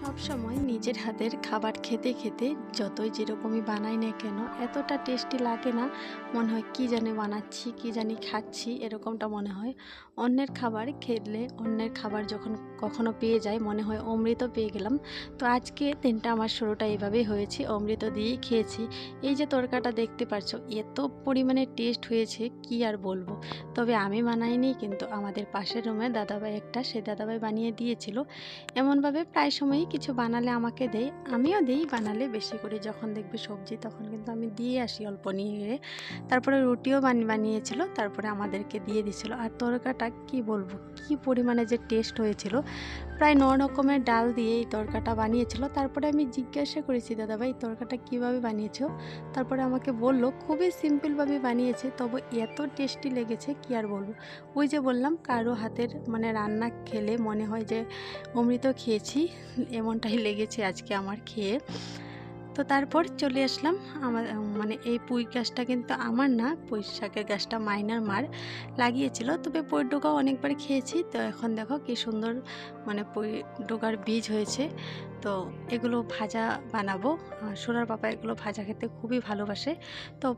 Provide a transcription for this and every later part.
সব সময় নিজের হাতের খাবার খেতে খেতে যতই যেরকমই বানাই না কেন, এতটা টেস্টি লাগে না। মনে হয় কি জানি বানাচ্ছি, কি জানি খাচ্ছি, এরকমটা মনে হয়। অন্যের খাবার খেলে অন্যের খাবার যখন কখনো পেয়ে যায়, মনে হয় অমৃত পেয়ে গেলাম। তো আজকে দিনটা আমার শুরুটা এভাবেই হয়েছে, অমৃত দিয়েই খেয়েছি। এই যে তরকাটা দেখতে পাচ্ছ এত পরিমাণে টেস্ট হয়েছে, কি আর বলব? তবে আমি বানাইনি, কিন্তু আমাদের পাশের রুমে দাদাভাই একটা, সে দাদাভাই বানিয়ে দিয়েছিল। এমনভাবে প্রায় সময়ই কিছু বানালে আমাকে দেয়, আমিও দিই বানালে বেশি করে। যখন দেখবে সবজি, তখন কিন্তু আমি দিয়ে আসি অল্প নিয়ে। তারপরে রুটিও বানি, বানিয়েছিল, তারপরে আমাদেরকে দিয়ে দিছিল। আর তরকাটা কি বলব, কি পরিমাণে যে টেস্ট হয়েছিল। প্রায় ন রকমের ডাল দিয়ে এই তরকাটা বানিয়েছিল। তারপরে আমি জিজ্ঞাসা করেছি, দাদাভাই, তরকাটা কীভাবে বানিয়েছো? তারপরে আমাকে বলল, খুবই সিম্পলভাবে বানিয়েছে, তবে এত টেস্টি লেগেছে, কি আর বলব? ওই যে বললাম, কারও হাতের মানে রান্না খেলে মনে হয় যে, অমৃত খেয়েছি এমনটাই লেগেছে আজকে আমার খেয়ে। তো তারপর চলে আসলাম আমার মানে এই পুঁই গাছটা কিন্তু আমার না, পুঁই শাকের গাছটা মাইনার মার লাগিয়েছিল। তবে পুঁই ডোকাও অনেকবার খেয়েছি। তো এখন দেখো কি সুন্দর মানে পুঁই ডোকার বীজ হয়েছে। তো এগুলো ভাজা বানাবো। সোনার পাপা এগুলো ভাজা খেতে খুবই ভালোবাসে। তো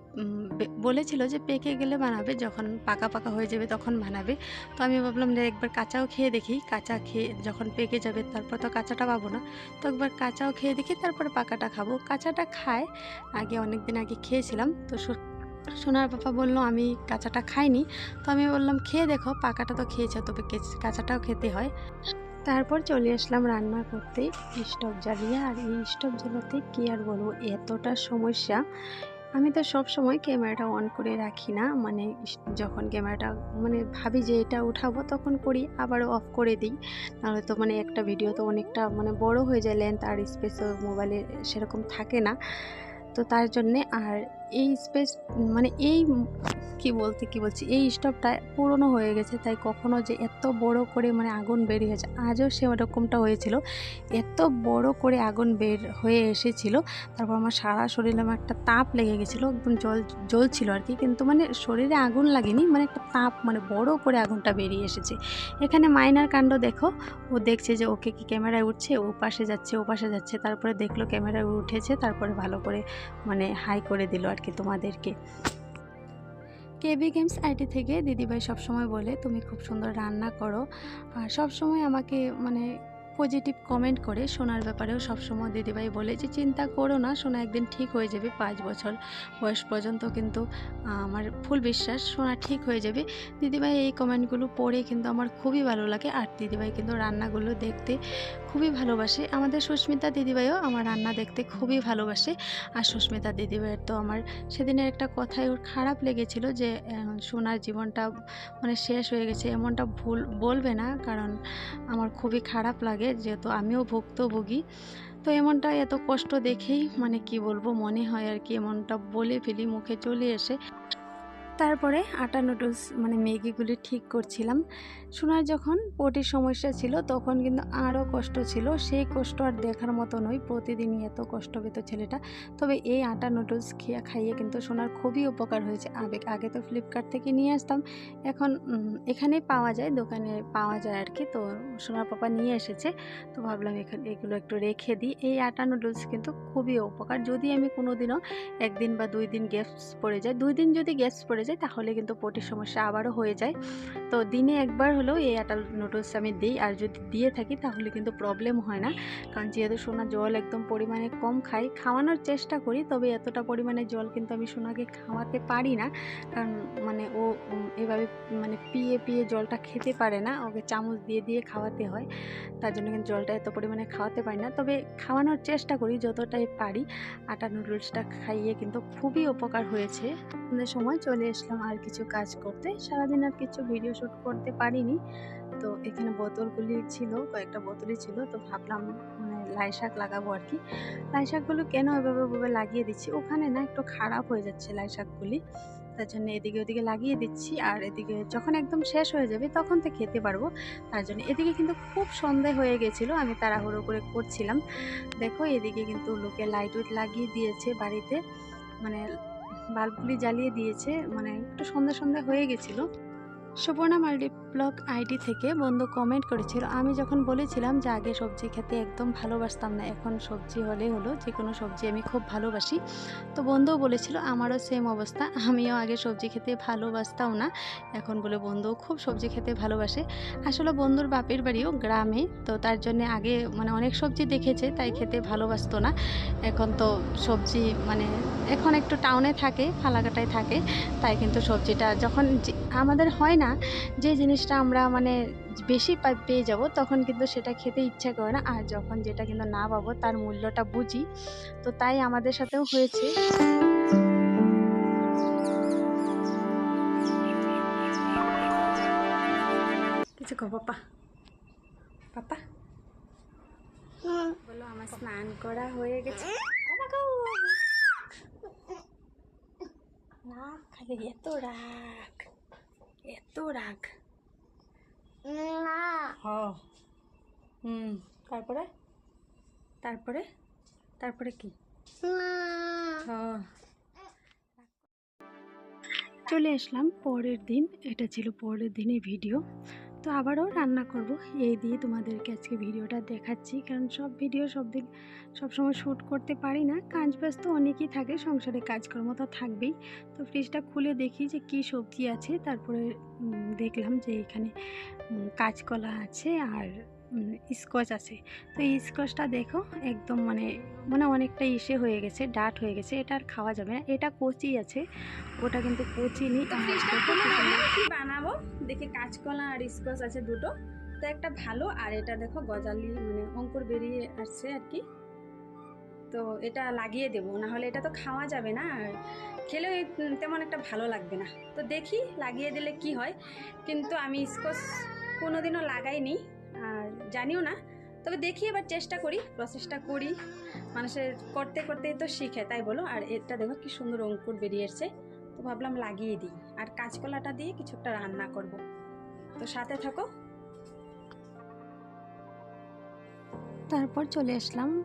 বলেছিল যে পেকে গেলে বানাবে, যখন পাকা পাকা হয়ে যাবে তখন বানাবে। তো আমি ভাবলাম যে একবার কাঁচাও খেয়ে দেখি, কাঁচা খেয়ে যখন পেকে যাবে তারপর তো কাঁচাটা পাবো না। তো একবার কাঁচাও খেয়ে দেখি, তারপর পাকাটা খাব। কাঁচাটা খায়, আগে অনেক দিন আগে খেয়েছিলাম। তো সোনার পাপা বলল, আমি কাঁচাটা খাইনি। তো আমি বললাম, খেয়ে দেখো, পাকাটা তো খেয়েছে, তবে কেচ- কাঁচাটাও খেতে হয়। তারপর চলে আসলাম রান্না করতে। স্টোভ জ্বালিয়ে আর এই স্টোভ জ্বালাতে কী আর বলব? এতটা সমস্যা। আমি তো সব সময় ক্যামেরাটা অন করে রাখি না। মানে যখন ক্যামেরাটা মানে ভাবি যে এটা উঠাবো তখন করি, আবারও অফ করে দিই। নাহলে তো মানে একটা ভিডিও তো অনেকটা মানে বড় হয়ে যায় লেন্থ আর স্পেসও মোবাইলে সেরকম থাকে না। তো তার জন্যে আর এই স্পেস মানে এই কি বলতে কি বলছি? এই স্টোভটা পুরনো হয়ে গেছে, তাই কখনো যে এত বড় করে মানে আগুন বেরিয়ে গেছে আজও সে ওরকমটা হয়েছিল। এত বড় করে আগুন বের হয়ে এসেছিল, তারপর আমার সারা শরীরে আমার একটা তাপ লেগে গেছিল, একদম জল, জ্বলছিল আর কি, কিন্তু মানে শরীরে আগুন লাগেনি মানে একটা তাপ মানে বড় করে আগুনটা বেরিয়ে এসেছে। এখানে মাইনার কাণ্ড দেখো, ও দেখছে যে ওকে কি ক্যামেরায় উঠছে, ও পাশে যাচ্ছে, ও পাশে যাচ্ছে, তারপরে দেখল ক্যামেরায় উঠেছে, তারপরে ভালো করে মানে হাই করে দিল আর কি তোমাদেরকে। কেবি গেমস আইটি থেকে দিদিভাই সবসময় বলে, তুমি খুব সুন্দর রান্না করো। আর সবসময় আমাকে মানে পজিটিভ কমেন্ট করে সোনার ব্যাপারেও সবসময় দিদিভাই বলে যে, চিন্তা করো না, সোনা একদিন ঠিক হয়ে যাবে, পাঁচ বছর বয়স পর্যন্ত কিন্তু আমার ফুল বিশ্বাস সোনা ঠিক হয়ে যাবে। দিদিভাই এই কমেন্টগুলো পড়ে কিন্তু আমার খুবই ভালো লাগে। আর দিদিভাই কিন্তু রান্নাগুলো দেখতে খুবই ভালোবাসে। আমাদের সুস্মিতা দিদিভাইও আমার রান্না দেখতে খুবই ভালোবাসে। আর সুস্মিতা দিদিভাইয়ের তো আমার সেদিনের একটা কথাই ওর খারাপ লেগেছিল যে সোনার জীবনটা মানে শেষ হয়ে গেছে, এমনটা ভুল বলবে না। কারণ আমার খুবই খারাপ লাগে যেহেতু আমিও ভুক্তভোগী, তো এমনটা এত কষ্ট দেখেই মানে কি বলব মনে হয় আর কি এমনটা বলে ফেলি, মুখে চলে এসে। তারপরে আটা নুডলস মানে ম্যাগিগুলি ঠিক করছিলাম। সোনার যখন পটির সমস্যা ছিল, তখন কিন্তু আরও কষ্ট ছিল। সেই কষ্ট আর দেখার মতো নয় প্রতিদিনই এত কষ্ট পেত ছেলেটা। তবে এই আটা নুডলস খেয়ে, খাইয়ে কিন্তু সোনার খুবই উপকার হয়েছে। আবেগ, আগে তো ফ্লিপকার্ট থেকে নিয়ে আসতাম। এখন এখানে পাওয়া যায়, দোকানে পাওয়া যায় আর কি। তো সোনার পাপা নিয়ে এসেছে। তো ভাবলাম এখানে, এগুলো একটু রেখে দিই। এই আটা নুডলস কিন্তু খুবই উপকার। যদি আমি কোনো দিনও একদিন বা দুই দিন গ্যাস পড়ে যায় দুই দিন যদি গ্যাস পড়ে যায় তাহলে কিন্তু পটির সমস্যা আবারও হয়ে যায়। তো দিনে একবার হলেও এই আটা নুডলস আমি দিই, আর যদি দিয়ে থাকি তাহলে কিন্তু প্রবলেম হয় না। কারণ যেহেতু সোনা জল একদম পরিমাণে কম খাই, খাওয়ানোর চেষ্টা করি, তবে এতটা পরিমাণে জল কিন্তু আমি সোনাকে খাওয়াতে পারি না। কারণ মানে ও এভাবে মানে পিয়ে পিয়ে জলটা খেতে পারে না, ওকে চামচ দিয়ে দিয়ে খাওয়াতে হয়। তার জন্য কিন্তু জলটা এত পরিমাণে খাওয়াতে পারি না। তবে খাওয়ানোর চেষ্টা করি যতটাই পারি। আটা নুডলসটা খাইয়ে কিন্তু খুবই উপকার হয়েছে। সময় চলে আসলাম আর কিছু কাজ করতে। সারাদিন আর কিছু ভিডিও শ্যুট করতে পারিনি। তো এখানে বোতলগুলি ছিল, কয়েকটা বোতলই ছিল। তো ভাবলাম মানে লাই শাক লাগাবো আর কি। লাই শাকগুলো কেন এভাবে এভাবে লাগিয়ে দিচ্ছি? ওখানে না একটু খারাপ হয়ে যাচ্ছে লাই শাকগুলি। তার জন্য এদিকে ওদিকে লাগিয়ে দিচ্ছি। আর এদিকে যখন একদম শেষ হয়ে যাবে, তখন তো খেতে পারব। তার জন্য এদিকে কিন্তু খুব সন্ধে হয়ে গেছিল। আমি তাড়াহুড়ো করে করছিলাম। দেখো, এদিকে কিন্তু লোকে লাইট উইট লাগিয়ে দিয়েছে বাড়িতে। মানে বাল্বগুলি জ্বালিয়ে দিয়েছে মানে একটু সন্ধ্যা সন্ধ্যা হয়ে গেছিল। সুবর্ণা মাল্টি ব্লগ আইডি থেকে বন্ধু কমেন্ট করেছিল। আমি যখন বলেছিলাম যে আগে সবজি খেতে একদম ভালোবাসতাম না, এখন সবজি হলে হলো যে কোনো সবজি আমি খুব ভালোবাসি। তো বন্ধুও বলেছিল, আমারও সেম অবস্থা, আমিও আগে সবজি খেতে ভালোবাসতাম না, এখন বলে বন্ধুও খুব সবজি খেতে ভালোবাসে। আসলে বন্ধুর বাপের বাড়িও গ্রামে, তো তার জন্য আগে মানে অনেক সবজি দেখেছে, তাই খেতে ভালোবাসতো না। এখন তো সবজি মানে এখন একটু টাউনে থাকে, ফালাকাটায় থাকে, তাই কিন্তু সবজিটা যখন আমাদের হয় না, যে জিনিসটা আমরা মানে বেশি পেয়ে যাব তখন কিন্তু সেটা খেতে ইচ্ছা করে না। আর যখন যেটা কিন্তু না পাবো তার মূল্যটা বুঝি। তো তাই আমাদের সাথেও হয়েছে। কিছু কো পাপা। পাপা। বলো আমার স্নান করা হয়ে গেছে। রাগ খালি এত রাগ। এত রাগ। হ। হুম তারপরে? তারপরে? তারপরে কি? হ। চলে আসলাম পরের দিন। এটা ছিল পরের দিনের ভিডিও। তো আবারও রান্না করব। এই দিয়ে তোমাদেরকে আজকে ভিডিওটা দেখাচ্ছি। কারণ সব ভিডিও সব দিন সবসময় শ্যুট করতে পারি না। কাজ ব্যস্ত অনেকই থাকে, সংসারে কাজকর্ম তো থাকবেই। তো ফ্রিজটা খুলে দেখি যে কী সবজি আছে। তারপরে দেখলাম যে এখানে কাঁচকলা আছে আর স্কচ আছে। তো এই স্কচটা দেখো, একদম মানে মানে অনেকটা ইসে হয়ে গেছে ডাট হয়ে গেছে, এটা আর খাওয়া যাবে না। এটা কচি আছে, ওটা কিন্তু কচি খুলে কি বানাবো? দেখি কাঁচকলা আর স্কচ আছে দুটো। তো একটা ভালো, আর এটা দেখো গজালি মানে অঙ্কুর বেরিয়ে আসছে আর কি। তো এটা লাগিয়ে দেবো না হলে এটা তো খাওয়া যাবে না। খেলেও তেমন একটা ভালো লাগবে না। তো দেখি লাগিয়ে দিলে কি হয়। কিন্তু আমি স্কচ কোনোদিনও লাগাইনি। জানিও না, তবে দেখি এবার চেষ্টা করি প্রসেসটা করি। মানুষের করতে করতেই তো শিখে, তাই বলো। আর এটা দেখো কি সুন্দর অঙ্কুর বেরিয়ে এসছে। তো ভাবলাম লাগিয়ে দিই। আর কাঁচকলাটা দিয়ে কিছু একটা রান্না করব। তো সাথে থাকো। তারপর চলে আসলাম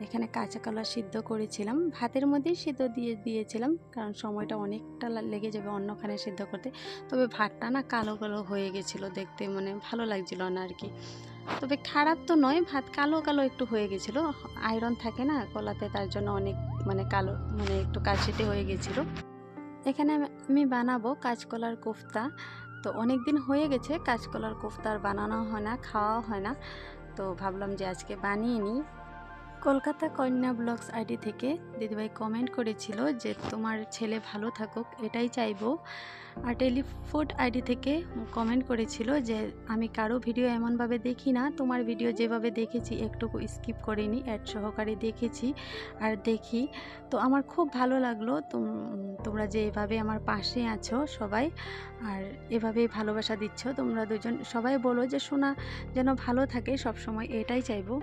এখানে কাঁচা কলা সিদ্ধ করেছিলাম। ভাতের মধ্যেই সিদ্ধ দিয়ে দিয়েছিলাম, কারণ সময়টা অনেকটা লেগে যাবে অন্যখানে সিদ্ধ করতে। তবে ভাতটা না কালো কালো হয়ে গেছিল দেখতে মানে ভালো লাগছিল না আর কি। তবে খারাপ তো নয়, ভাত কালো কালো একটু হয়ে গেছিল। আয়রন থাকে না কলাতে, তার জন্য অনেক মানে কালো মানে একটু কালচেটে হয়ে গেছিল। এখানে আমি- বানাবো কাঁচকলার কোফতা। তো অনেক দিন হয়ে গেছে, কাঁচকলার কোফতা আর বানানো হয় না খাওয়া হয় না। তো ভাবলাম যে আজকে বানিয়ে নিই। কলকাতা কন্যা ব্লগস আইডি থেকে দিদিভাই কমেন্ট করেছিল যে, তোমার ছেলে ভালো থাকুক, এটাই চাইব। আর টেলিফুড আইডি থেকে কমেন্ট করেছিল যে, আমি কারও ভিডিও এমনভাবে দেখি না। তোমার ভিডিও যেভাবে দেখেছি, একটুকু স্কিপ করিনি অ্যাড সহকারে দেখেছি আর দেখি। তো আমার খুব ভালো লাগল তোম- তোমরা যে এভাবে আমার পাশে আছো সবাই আর এভাবেই ভালোবাসা দিচ্ছ। তোমরা দুজন সবাই বলো যে শোনা যেন ভালো থাকে সব সময় এটাই চাইব।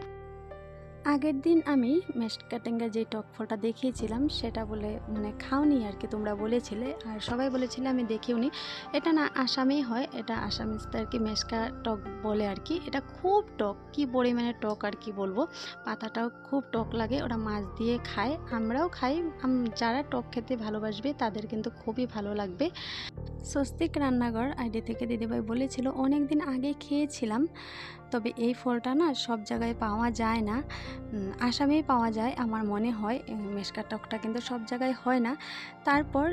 আগের দিন আমি মেস্টকাটেঙ্গা যে টক ফলটা দেখিয়েছিলাম, সেটা বলে মানে খাওনি আর কি তোমরা বলেছিলে। আর সবাই বলেছিলে আমি দেখিওনি। এটা না আসামেই হয়, এটা আসামিসটা আর কি মেসকা টক বলে আর কি। এটা খুব টক, কি পরিমাণে টক আর কি বলব। পাতাটাও খুব টক লাগে, ওরা মাছ দিয়ে খায়। আমরাও খাই। যারা টক খেতে ভালোবাসবে, তাদের কিন্তু খুবই ভালো লাগবে। স্বস্তিক রান্নাঘর আইডি থেকে দিদিভাই বলেছিল অনেক দিন আগে খেয়েছিলাম, তবে এই ফলটা না সব জায়গায় পাওয়া যায় না। আসামেই পাওয়া যায়, আমার মনে হয়। মেশকা টকটা কিন্তু সব জায়গায় হয় না। তারপর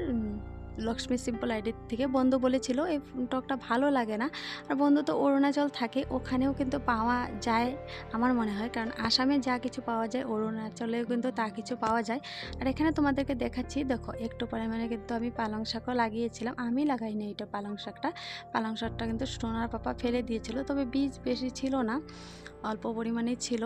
লক্ষ্মী সিম্পল আইডি থেকে বন্ধু বলেছিল, এই টকটা ভালো লাগে না। আর বন্ধু তো অরুণাচল থাকে, ওখানেও কিন্তু পাওয়া যায় আমার মনে হয়। কারণ আসামে যা কিছু পাওয়া যায়, অরুণাচলেও কিন্তু তা কিছু পাওয়া যায়। আর এখানে তোমাদেরকে দেখাচ্ছি, দেখো, একটু পরিমাণে কিন্তু আমি পালং শাকও লাগিয়েছিলাম। আমি লাগাইনি এটা পালং শাকটা। পালং শাকটা কিন্তু সোনার পাপা ফেলে দিয়েছিল, তবে বীজ বেশি ছিল না, অল্প পরিমাণে ছিল।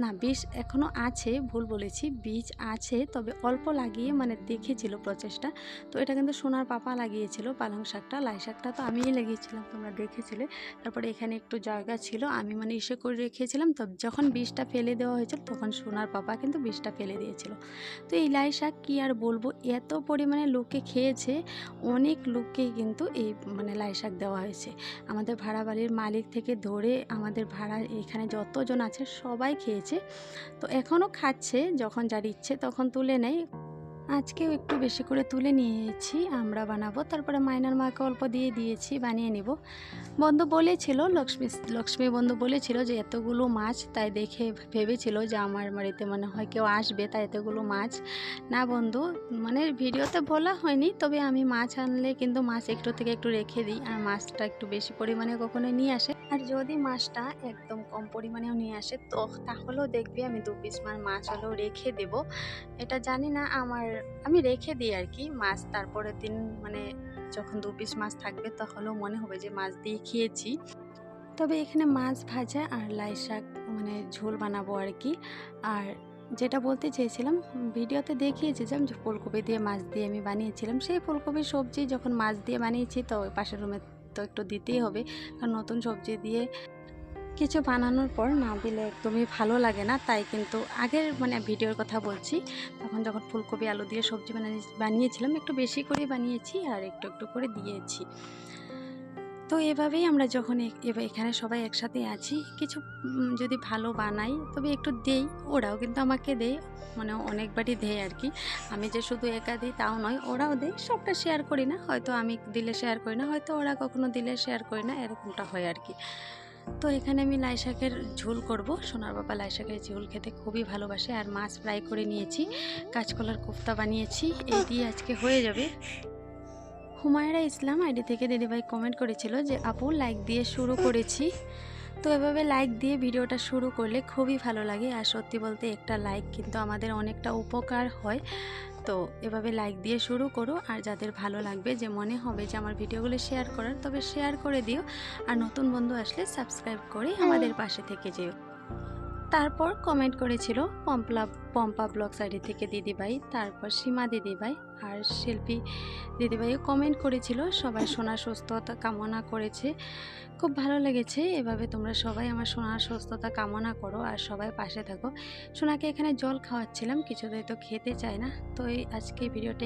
না বীজ এখনও আছে, ভুল বলেছি, বীজ আছে, তবে অল্প লাগিয়ে মানে দেখেছিল প্রচেষ্টা। তো এটা কিন্তু সোনার পাপা লাগিয়েছিল, পালং শাকটা, লাই শাকটা তো আমিই লাগিয়েছিলাম, তোমরা দেখেছিলে। তারপরে এখানে একটু জায়গা ছিল, আমি মানে ইসে করে রেখেছিলাম, তো যখন বীজটা ফেলে দেওয়া হয়েছিল, তখন সোনার পাপা কিন্তু বীজটা ফেলে দিয়েছিল। তো এই লাই শাক কী আর বলব, এত পরিমাণে লোকে খেয়েছে, অনেক লোককেই কিন্তু এই মানে লাই শাক দেওয়া হয়েছে। আমাদের ভাড়া বাড়ির মালিক থেকে ধরে আমাদের ভাড়া এখানে যতজন আছে, সবাই খেয়েছে। তো এখনও খাচ্ছে যখন যার ইচ্ছে তখন তুলে নেয়। আজকেও একটু বেশি করে তুলে নিয়েছি, আমরা বানাবো। তারপরে মাইনার মাকে অল্প দিয়ে দিয়েছি, বানিয়ে নিব। বন্ধু বলেছিল, লক্ষ্মী লক্ষ্মী বন্ধু বলেছিল যে এতগুলো মাছ, তাই দেখে ভেবেছিল যে আমার বাড়িতে মনে হয় কেউ আসবে, তাই এতগুলো মাছ। না বন্ধু মানে ভিডিওতে বলা হয়নি, তবে আমি মাছ আনলে কিন্তু মাছ একটু থেকে একটু রেখে দিই, আর মাছটা একটু বেশি পরিমাণে কখনো নিয়ে আসে। আর যদি মাছটা একদম কম পরিমাণেও নিয়ে আসে, তো তাহলেও দেখবি আমি দু পিস মাছ হলেও রেখে দেব। এটা জানি না আমার আমি রেখে দিই আর কি মাছ তারপরের দিন মানে যখন দু পিস মাছ থাকবে তখনও মনে হবে যে মাছ দিয়ে খেয়েছি। তবে এখানে মাছ ভাজা আর লাই শাক মানে ঝোল বানাবো আর কি আর যেটা বলতে চেয়েছিলাম, ভিডিওতে দেখিয়েছিলাম যে ফুলকপি দিয়ে মাছ দিয়ে আমি বানিয়েছিলাম। সেই ফুলকপির সবজি যখন মাছ দিয়ে বানিয়েছি তো পাশের রুমে তো একটু দিতেই হবে। কারণ নতুন সবজি দিয়ে কিছু বানানোর পর না দিলে একদমই ভালো লাগে না, তাই কিন্তু আগের মানে ভিডিওর কথা বলছি। তখন যখন ফুলকপি, আলু দিয়ে সবজি বানিয়ে বানিয়েছিলাম, একটু বেশি করে বানিয়েছি আর একটু একটু করে দিয়েছি। তো এভাবেই আমরা যখন এখানে সবাই একসাথে আছি, কিছু যদি ভালো বানাই, তবে একটু দেই, ওরাও কিন্তু আমাকে দেয় মানে অনেকবারই দেয় আর কি। আমি যে শুধু একা দিই, তাও নয়, ওরাও দেয়, সবটা শেয়ার করি না, হয়তো আমি দিলে শেয়ার করি না, হয়তো ওরা কখনো দিলে শেয়ার করি না, এরকমটা হয় আর কি। তো এখানে আমি লাই শাকের ঝোল করব। সোনার বাবা লাই শাকের ঝোল খেতে খুবই ভালোবাসে আর মাছ ফ্রাই করে নিয়েছি। কাঁচকলার কোফতা বানিয়েছি। এই দিয়ে আজকে হয়ে যাবে। হুমায়রা ইসলাম আইডি থেকে দিদিভাই কমেন্ট করেছিল যে, আপু লাইক দিয়ে শুরু করেছি। তো এভাবে লাইক দিয়ে ভিডিওটা শুরু করলে খুবই ভালো লাগে। আর সত্যি বলতে একটা লাইক কিন্তু আমাদের অনেকটা উপকার হয়। তো এভাবে লাইক দিয়ে শুরু করো। আর যাদের ভালো লাগবে যে মনে হবে যে আমার ভিডিওগুলো শেয়ার করার তবে শেয়ার করে দিও। আর নতুন বন্ধু আসলে সাবস্ক্রাইব করে আমাদের পাশে থেকে যেও। তারপর কমেন্ট করেছিল, পম্পলা পম্পা ব্লগ সাইডে থেকে দিদিভাই, তারপর সীমা দিদিভাই আর শিল্পী দিদিভাইও কমেন্ট করেছিল, সবাই সোনার সুস্থতা কামনা করেছে। খুব ভালো লেগেছে, এভাবে তোমরা সবাই আমার সোনার সুস্থতা কামনা করো আর সবাই পাশে থাকো। সোনাকে এখানে জল খাওয়াচ্ছিলাম, কিছুতেই তো খেতে চায় না। তো এই আজকে ভিডিওটা